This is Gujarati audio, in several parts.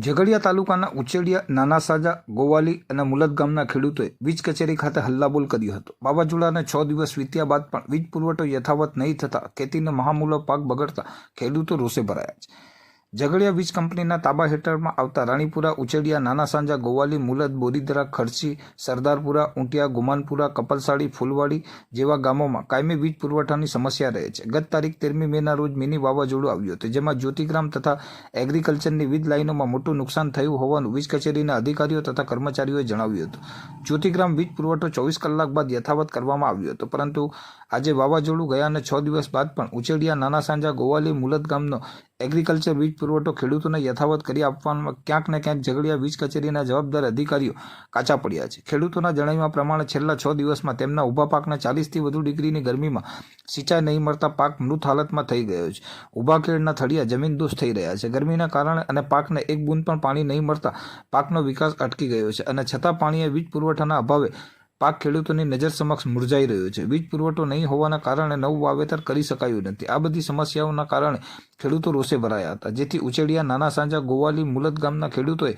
ઝઘડિયા તાલુકાના ઉચેડિયા નાના સાજા ગોવાલી અને મુલત ગામના ખેડૂતોએ વીજ કચેરી ખાતે હલ્લાબોલ કર્યો હતો. વાવાઝોડાને છ દિવસ વીત્યા બાદ પણ વીજ પુરવઠો યથાવત નહીં થતાં ખેતીનો મહામૂલો પાક બગડતા ખેડૂતો રોષે ભરાયા છે. ઝઘડિયા વીજ કંપનીના તાબા હેઠળમાં આવતા રાણીપુરા ઉચેડિયા નાના સાંજા, ગોવાલી, મુલદ, બોરીદરા ખર્ચી સરદારપુરા, ઊંટિયા, ગુમાનપુરા, કપલસાડી, ફૂલવાડી જેવા ગામોમાં કાયમી વીજ પુરવઠાની સમસ્યા રહે છે. ગત તારીખ તેરમી મેના રોજ મિની વાવાઝોડું આવ્યું હતું, જેમાં જ્યોતિગ્રામ તથા એગ્રીકલ્ચરની વીજ લાઇનોમાં મોટું નુકસાન થયું હોવાનું વીજ કચેરીના અધિકારીઓ તથા કર્મચારીઓએ જણાવ્યું હતું. જ્યોતિગ્રામ વીજ પુરવઠો ચોવીસ કલાક બાદ યથાવત કરવામાં આવ્યો હતો, પરંતુ આજે વાવાઝોડું ગયાને છ દિવસ બાદ પણ ઉચેડિયા નાના સાંજા, ગોવાલી, મુલદ ગામનો એગ્રીકલ્ચર વીજ પુરવઠો ખેડૂતોને યથાવત કરી આપવામાં ક્યાંક ને ક્યાંક ઝઘડિયા વીજ કચેરીના જવાબદાર અધિકારીઓ કાચા પડ્યા છે. ખેડૂતોના જણાવ્યા પ્રમાણે છેલ્લા છ દિવસમાં તેમના ઊભા પાકને ચાલીસથી વધુ ડિગ્રીની ગરમીમાં સિંચાઈ નહીં મળતા પાક મૃત હાલતમાં થઈ ગયો છે. ઊભા કેળના થળિયા જમીનદોસ્ત થઈ રહ્યા છે. ગરમીના કારણે અને પાકને એક બૂંદ પણ પાણી નહીં મળતા પાકનો વિકાસ અટકી ગયો છે અને છતાં પાણીએ વીજ પુરવઠાના અભાવે પાક ખેડૂતોની નજર સમક્ષ મુરઝાઈ રહ્યો છે. વીજ પુરવઠો નહીં હોવાના કારણે નવું વાવેતર કરી શકાયું નથી. આ બધી સમસ્યાઓના કારણે ખેડૂતો રોષે ભરાયા હતા. જેથી ઉછેડિયા નાના સાંજા ગોવાલી મુલત ગામના ખેડૂતોએ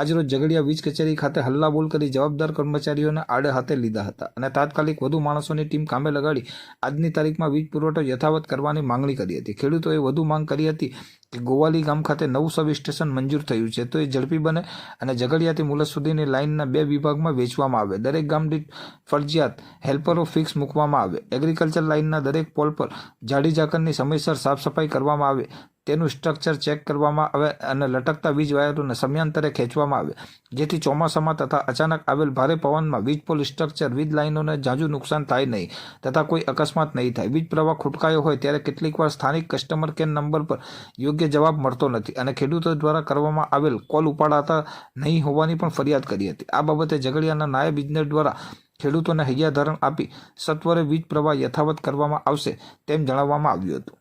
આજરોજ ઝઘડિયા વીજ કચેરી ખાતે હલ્લાબોલ કરી જવાબદાર કર્મચારીઓને આડે હાથે લીધા હતા અને તાત્કાલિક વધુ માણસોની ટીમ કામે લગાડી આજની તારીખમાં વીજ પુરવઠો યથાવત કરવાની માંગણી કરી હતી. ખેડૂતોએ વધુ માંગ કરી હતી કે ગોવાલી ગામ ખાતે નવું સબ સ્ટેશન મંજૂર થયું છે, તો એ ઝડપી બને અને ઝઘડિયાથી મુલત સુધીની લાઇનના બે વિભાગમાં વેચવામાં આવે. દરેક ગામ દીઠ ફરજિયાત હેલ્પરો ફિક્સ મૂકવામાં આવે. એગ્રીકલ્ચર લાઇનના દરેક પોલ પર જાડી ઝાકરની સમયસર સાફ સફાઈ કરવામાં આવે. તેનું સ્ટ્રક્ચર ચેક કરવામાં આવે અને લટકતા વીજ વાયરોને સમયાંતરે ખેંચવામાં આવે. જેથી ચોમાસામાં તથા અચાનક આવેલ ભારે પવનમાં વીજ પોલ સ્ટ્રક્ચર વીજ લાઇનોને ઝાઝું નુકસાન થાય નહીં તથા કોઈ અકસ્માત નહીં થાય. વીજ પ્રવાહ ખૂટકાયો હોય ત્યારે કેટલીકવાર સ્થાનિક કસ્ટમર કેર નંબર પર યોગ્ય જવાબ મળતો નથી અને ખેડૂતો દ્વારા કરવામાં આવેલ કોલ ઉપાડાતા નહીં હોવાની પણ ફરિયાદ કરી હતી. આ બાબતે ઝઘડિયાના નાયબ ઇજનેર દ્વારા ખેડૂતોને હૈયાધારણ આપી સત્વરે વીજ પ્રવાહ યથાવત કરવામાં આવશે તેમ જણાવવામાં આવ્યું હતું.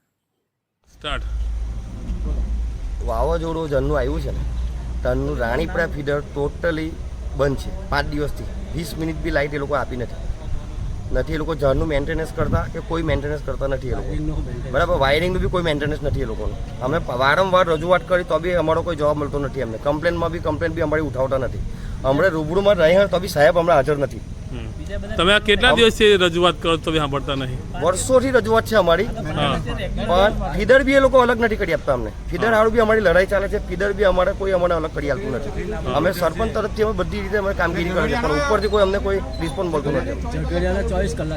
સ્ટાર્ટ વાવાઝોડું જન્નું આવ્યું છે ને તનનું રાણીપરા ફીડર ટોટલી બંધ છે. પાંચ દિવસથી. વીસ મિનિટ બી લાઇટ એ લોકો આપી નથી. નથી એ લોકો ઝાડનું મેન્ટેનન્સ કરતા કે કોઈ મેન્ટેનન્સ કરતા નથી એ લોકો. બરાબર વાયરિંગનું બી કોઈ મેન્ટેનન્સ નથી એ લોકોનું. અમે વારંવાર રજૂઆત કરી તો બી અમારો કોઈ જવાબ મળતો નથી અમને. કમ્પ્લેનમાં બી કમ્પ્લેન બી અમારી ઉઠાવતા નથી. હમણાં રૂબરૂમાં રહ્યા તો બી સાહેબ હમણાં હાજર નથી. તમે આ કેટલા દિવસથી રજૂઆત કરો તો બી સાંભળતા નહીં? વર્ષોથી રજૂઆત છે અમારી. પણ ફીદર બી એ લોકો અલગ નથી કરી આપતા અમને. ફીદર હારું બી અમારી લડાઈ ચાલે છે. ફીદર બી અમારે કોઈ અમને અલગ કરી આપતું નથી. અમે સરપંચ તરફથી અમે બધી રીતે અમે કામગીરી કરીએ પણ ઉપરથી કોઈ અમને કોઈ રિસ્પોન્સ મળતો નથી. ચોવીસ કલાક